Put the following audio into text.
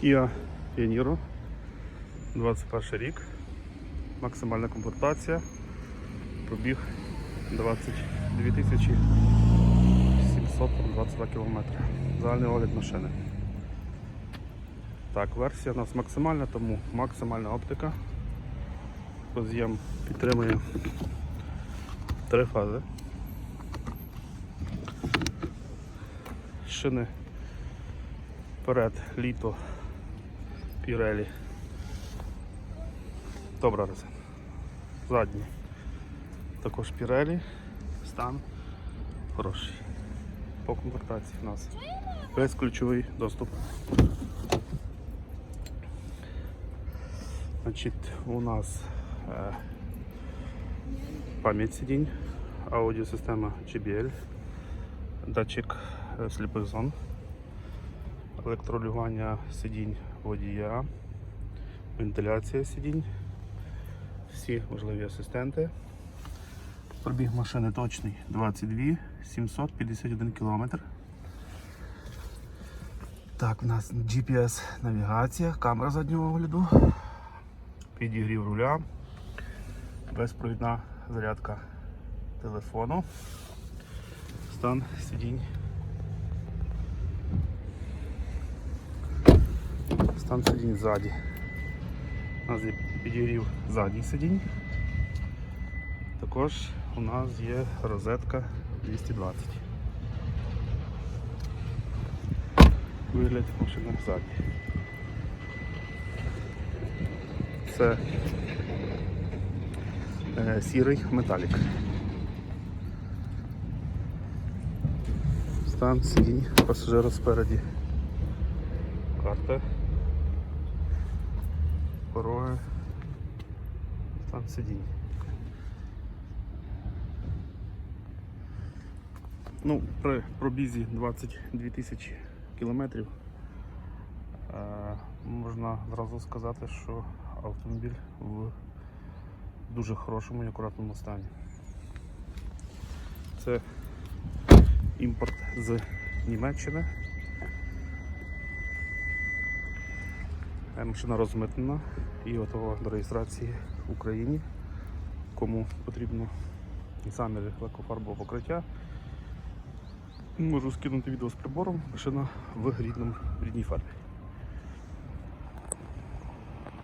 Kia Pianiro, 21 рік, максимальна комплектація, пробіг 22 тисячі 722 кілометри. Загальний огляд машини. Так, версія у нас максимальна, тому максимальна оптика. Роз'єм підтримує три фази. Шини вперед, літо, пірелі. Добра резина. Задні. Також пірелі, стан хороший. По комплектації в нас безключовий доступ. Значить, у нас е, пам'ять сидінь, аудіосистема JBL, датчик е, сліпих зон, електролювання сидінь водія, вентиляція сидінь, всі важливі асистенти. Пробіг машини точний 22 751 кілометр. Так, у нас GPS навігація, камера заднього огляду, підігрів руля, безпровідна зарядка телефону, стан сидінь. Стан сидінь ззаді. У нас є підігрів задніх сидінь. Також у нас є розетка 220. Вигляд машини ззаді. Це е, сірий металік. Стан сидінь пасажира спереді. Карта. Пороги. Стан сидінь. Ну, при пробізі 22 тисячі кілометрів е, можна зразу сказати, що автомобіль в дуже хорошому і акуратному стані. Це імпорт з Німеччини. Машина розмитнена і готова до реєстрації в Україні. Кому потрібно саме лакофарбове покриття. Можу скинути відео з прибором, машина в рідному, рідній фарбі.